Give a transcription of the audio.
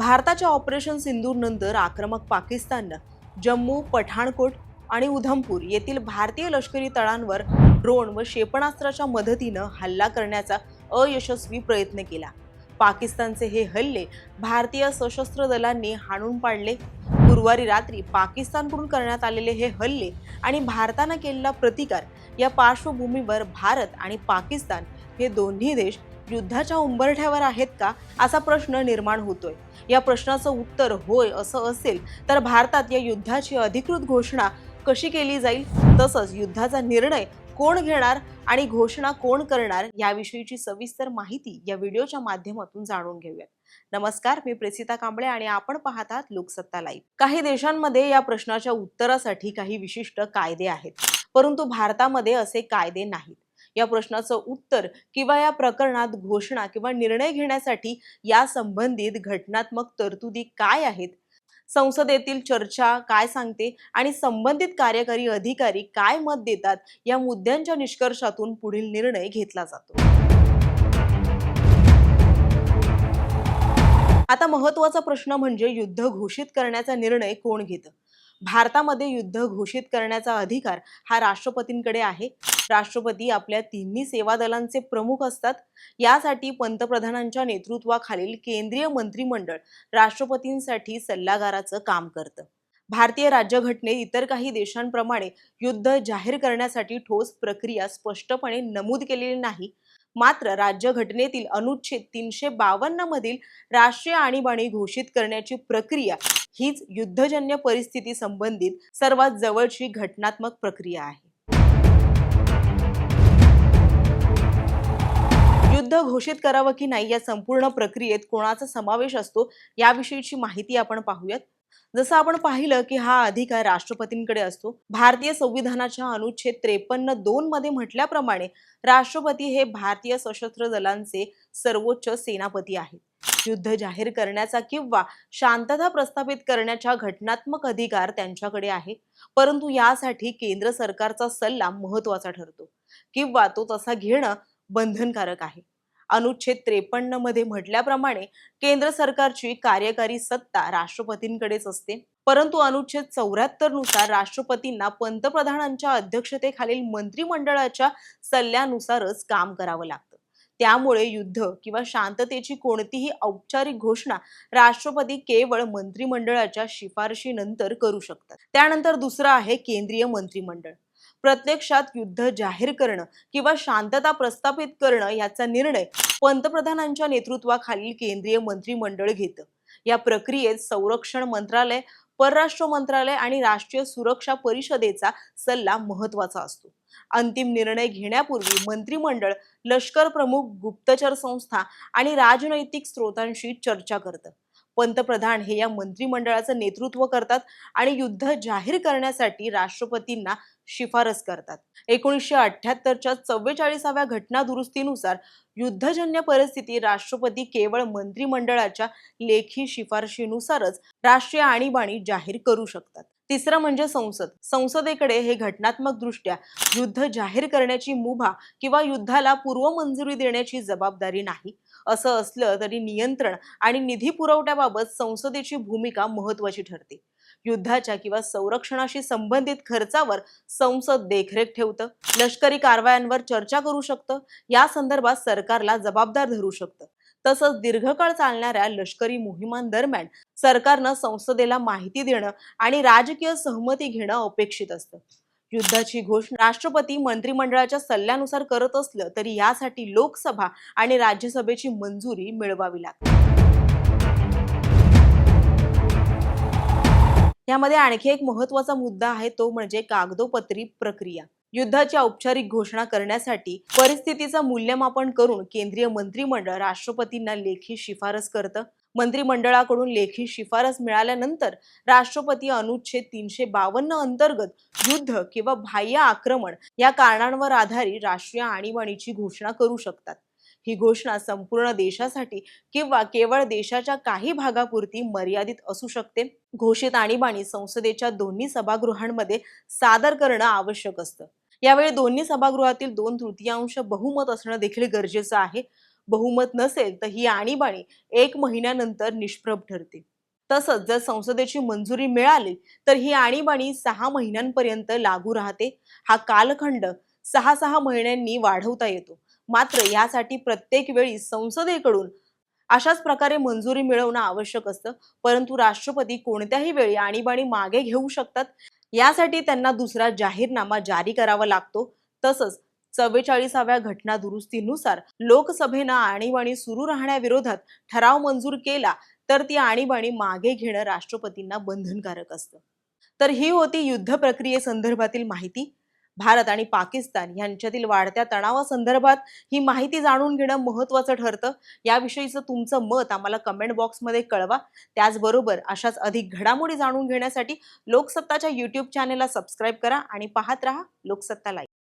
भारताच्या ऑपरेशन सिंदूरनंतर आक्रमक पाकिस्ताननं जम्मू पठाणकोट आणि उधमपूर येथील भारतीय लष्करी तळांवर ड्रोन व क्षेपणास्त्राच्या मदतीनं हल्ला करण्याचा अयशस्वी प्रयत्न केला. पाकिस्तानचे हे हल्ले भारतीय सशस्त्र दलांनी हाणून पाडले. गुरुवारी रात्री पाकिस्तानकडून करण्यात आलेले हे हल्ले आणि भारतानं केलेला प्रतिकार या पार्श्वभूमीवर भारत आणि पाकिस्तान हे दोन्ही देश युद्धाच्या उंबरठ्यावर आहेत का असा प्रश्न निर्माण होतोय. या प्रश्नाचं उत्तर होय असं असेल तर भारतात या युद्धाची अधिकृत घोषणा कशी केली जाईल? तसंच युद्धाचा निर्णय कोण घेणार आणि घोषणा कोण करणार याविषयीची सविस्तर माहिती या व्हिडिओच्या माध्यमातून जाणून घेऊयात. नमस्कार मी प्रेसिता कांबळे आणि आपण पाहतात लोकसत्ता लाईव्ह. काही देशांमध्ये या प्रश्नाच्या उत्तरासाठी काही विशिष्ट कायदे आहेत परंतु भारतामध्ये असे कायदे नाहीत. या प्रश्नाचं उत्तर किंवा या प्रकरणात घोषणा किंवा निर्णय घेण्यासाठी या संबंधित घटनात्मक तरतुदी काय आहेत? संसदेतील चर्चा काय सांगते? आणि संबंधित कार्यकारी अधिकारी काय मत देतात? या मुद्द्यांच्या निष्कर्षातून पुढील निर्णय घेतला जातो. आता महत्त्वाचा प्रश्न म्हणजे युद्ध घोषित करण्याचा निर्णय कोण घेतं? भारतामध्ये युद्ध घोषित करण्याचा अधिकार हा राष्ट्रपतींकडे आहे. राष्ट्रपती आपल्या तिन्ही सेवा दलांचे प्रमुख असतात. यासाठी पंतप्रधानांच्या नेतृत्वाखालील केंद्रीय मंत्रिमंडळ राष्ट्रपतींसाठी सल्लागाराचं काम करतं. भारतीय राज्यघटनेत इतर काही देशांप्रमाणे युद्ध जाहीर करण्यासाठी ठोस प्रक्रिया स्पष्टपणे नमूद केलेली नाही. मात्र राज्यघटनेतील अनुच्छेद तीनशे बावन्न मधील राष्ट्रीय आणीबाणी घोषित करण्याची प्रक्रिया हीच युद्धजन्य परिस्थिती संबंधित सर्वात जवळची घटनात्मक प्रक्रिया आहे. युद्ध घोषित करावं की नाही या संपूर्ण प्रक्रियेत कोणाचा समावेश असतो याविषयीची माहिती आपण पाहूयात. जसं आपण पाहिलं की हा अधिकार राष्ट्रपतींकडे असतो. भारतीय संविधानाच्या अनुच्छेद त्रेपन्न दोन मध्ये म्हटल्याप्रमाणे राष्ट्रपती हे भारतीय सशस्त्र दलांचे सर्वोच्च सेनापती आहेत. युद्ध जाहीर करण्याचा किंवा शांतता प्रस्थापित करण्याचा घटनात्मक अधिकार त्यांच्याकडे आहे. परंतु यासाठी केंद्र सरकारचा सल्ला महत्त्वाचा ठरतो. किंवा तो तसा घेणं बंधनकारक आहे. अनुच्छेद त्रेपन्नमध्ये म्हटल्याप्रमाणे केंद्र सरकारची कार्यकारी सत्ता राष्ट्रपतींकडेच असते. परंतु अनुच्छेद चौऱ्याहत्तरनुसार राष्ट्रपतींना पंतप्रधानांच्या अध्यक्षतेखालील मंत्रिमंडळाच्या सल्ल्यानुसारच काम करावं लागतं. त्यामुळे युद्ध किंवा शांततेची कोणतीही औपचारिक घोषणा राष्ट्रपती केवळ मंत्रिमंडळाच्या शिफारशीनंतर करू शकतात. त्यानंतर दुसरं आहे केंद्रीय मंत्रिमंडळ. प्रत्यक्षात युद्ध जाहीर करणं किंवा शांतता प्रस्थापित करणं याचा निर्णय पंतप्रधानांच्या नेतृत्वाखालील केंद्रीय मंत्रिमंडळ घेतं. या प्रक्रियेत संरक्षण मंत्रालय परराष्ट्र मंत्रालय आणि राष्ट्रीय सुरक्षा परिषदेचा सल्ला महत्त्वाचा असतो. अंतिम निर्णय घेण्यापूर्वी मंत्रिमंडळ लष्कर प्रमुख गुप्तचर संस्था आणि राजनैतिक स्रोतांशी चर्चा करतं. पंतप्रधान हे या मंत्रिमंडळाचं नेतृत्व करतात आणि युद्ध जाहीर करण्यासाठी राष्ट्रपतींना शिफारस करतात. एकोणीसशे अठ्याहत्तरच्या चव्वेचाळीसाव्या घटना दुरुस्तीनुसार युद्धजन्य परिस्थिती राष्ट्रपती केवळ मंत्रिमंडळाच्या लेखी शिफारशीनुसारच राष्ट्रीय आणीबाणी जाहीर करू शकतात. तिसरं म्हणजे संसद. संसदेकडे हे घटनात्मक दृष्ट्या युद्ध जाहीर करण्याची मुभा किंवा युद्धाला पूर्वमंजुरी देण्याची जबाबदारी नाही. असं असलं तरी नियंत्रण आणि निधी पुरवठ्याबाबत संसदेची भूमिका महत्वाची ठरते. युद्धाच्या किंवा संरक्षणाशी संबंधित खर्चावर संसद देखरेख ठेवतं लष्करी कारवायांवर चर्चा करू शकतं या संदर्भात सरकारला जबाबदार धरू शकतं. तसंच दीर्घकाळ चालणाऱ्या लष्करी मोहिमांदरम्यान सरकारनं संसदेला माहिती देणं आणि राजकीय सहमती घेणं अपेक्षित असतं. युद्धाची घोषणा राष्ट्रपती मंत्रिमंडळाच्या सल्ल्यानुसार करत असलं तरी यासाठी लोकसभा आणि राज्यसभेची मंजुरी मिळवावी लागते. यामध्ये आणखी एक महत्त्वाचा मुद्दा आहे तो म्हणजे कागदोपत्री प्रक्रिया. युद्धाची औपचारिक घोषणा करण्यासाठी परिस्थितीचं मूल्यमापन करून केंद्रीय मंत्रिमंडळ राष्ट्रपतींना लेखी शिफारस करतं. मंत्रिमंडळाकडून लेखी शिफारस मिळाल्यानंतर राष्ट्रपती अनुच्छेद तीनशे बावन्न अंतर्गत युद्ध किंवा बाह्य आक्रमण या कारणांवर आधारित राष्ट्रीय आणीबाणीची घोषणा करू शकतात. ही घोषणा संपूर्ण देशासाठी किंवा केवळ देशाच्या काही भागापुरती मर्यादित असू शकते. घोषित आणीबाणी संसदेच्या दोन्ही सभागृहांमध्ये सादर करणं आवश्यक असतं. यावेळी दोन्ही सभागृहातील दोन तृतीयांश बहुमत असणं देखील गरजेचं आहे. बहुमत नसेल तर ही आणीबाणी एक महिन्यानंतर निष्प्रभ ठरते. तसंच जर संसदेची मंजुरी मिळाली तर ही आणीबाणी सहा महिन्यांपर्यंत लागू राहते. हा कालखंड सहा सहा महिन्यांनी वाढवता येतो. मात्र यासाठी प्रत्येक वेळी संसदेकडून अशाच प्रकारे मंजुरी मिळवणं आवश्यक असतं. परंतु राष्ट्रपती कोणत्याही वेळी आणीबाणी मागे घेऊ शकतात. यासाठी त्यांना दुसरा जाहीरनामा जारी करावा लागतो. तसंच चव्वेचाळीसाव्या घटना दुरुस्तीनुसार लोकसभेनं आणीबाणी सुरू राहण्याविरोधात ठराव मंजूर केला तर ती आणीबाणी मागे घेणं राष्ट्रपतींना बंधनकारक असतं. तर ही होती युद्ध प्रक्रियेसंदर्भातील माहिती. भारत आणि पाकिस्तान यांच्यातील वाढत्या तणावासंदर्भात ही माहिती जाणून घेणं महत्त्वाचं ठरतं. याविषयीचं तुमचं मत आम्हाला कमेंट बॉक्समध्ये कळवा. त्याचबरोबर अशाच अधिक घडामोडी जाणून घेण्यासाठी लोकसत्ताच्या यूट्यूब चॅनेलला सबस्क्राईब करा आणि पाहत रहा. लोकसत्ता लाईव्ह